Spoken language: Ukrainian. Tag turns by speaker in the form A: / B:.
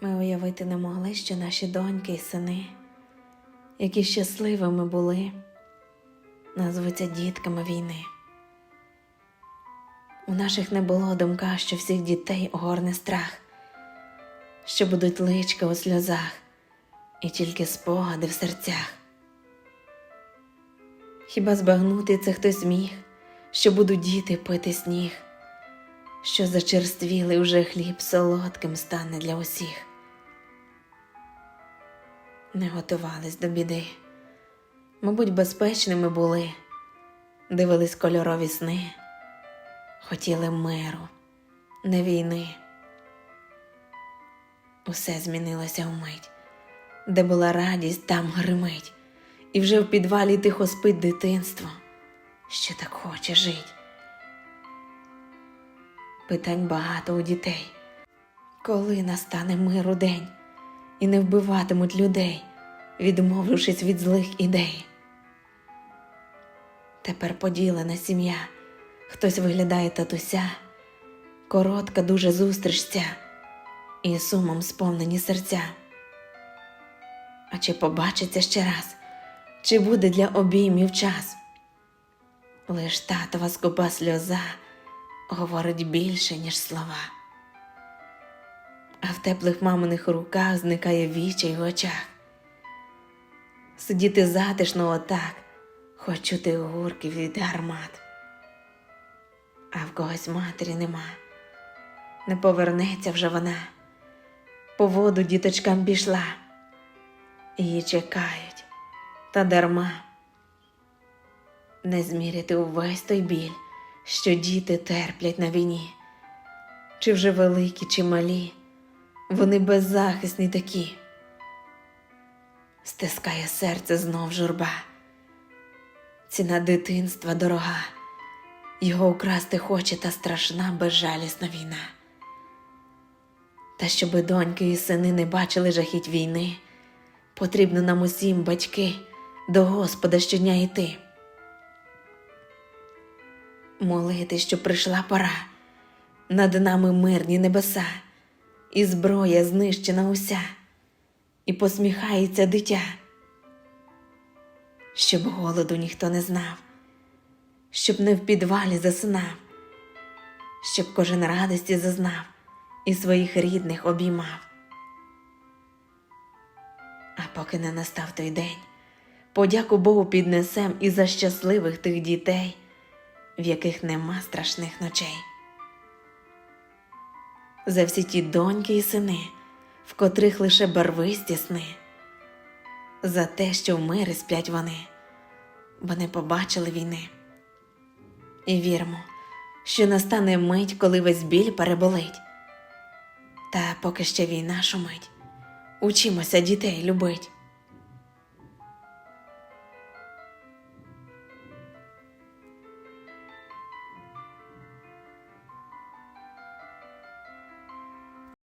A: Ми уявити не могли, що наші доньки і сини, які щасливими були, назвуться дітками війни. У наших не було думка, що всіх дітей огорне страх, що будуть личка у сльозах і тільки спогади в серцях. Хіба збагнути це хтось міг, що будуть діти пити сніг, що зачерствілий уже хліб солодким стане для усіх. Не готувались до біди, мабуть, безпечними були, дивились кольорові сни, хотіли миру, не війни. Усе змінилося вмить, де була радість, там гримить, і вже в підвалі тихо спить дитинство, що так хоче жить. Питань багато у дітей, коли настане миру день, і не вбиватимуть людей, відмовившись від злих ідей. Тепер поділена сім'я, хтось виглядає татуся, коротка дуже зустріч ця, і сумом сповнені серця. А чи побачиться ще раз, чи буде для обіймів час? Лиш татова скупа сльоза говорить більше, ніж слова. А в теплих маминих руках зникає вічай в очах. Сидіти затишно отак, хоч чути гурки від гармат. А в когось матері нема, не повернеться вже вона. По воду діточкам пішла, її чекають, та дарма. Не зміряти увесь той біль, що діти терплять на війні, чи вже великі, чи малі, вони беззахисні такі. Стискає серце знов журба. Ціна дитинства дорога, його украсти хоче та страшна безжалісна війна. Та щоби доньки і сини не бачили жахіть війни, потрібно нам усім, батьки, до Господа щодня йти. Молити, що прийшла пора, над нами мирні небеса, і зброя знищена уся, і посміхається дитя, щоб голоду ніхто не знав, щоб не в підвалі засинав, щоб кожен радості зазнав і своїх рідних обіймав. А поки не настав той день, подяку Богу піднесем і за щасливих тих дітей, в яких нема страшних ночей. За всі ті доньки і сини, в котрих лише барвисті сни, за те, що в мирі сплять вони, бо не побачили війни. І віримо, що настане мить, коли весь біль переболить. Та поки ще війна шумить, учимося дітей любить.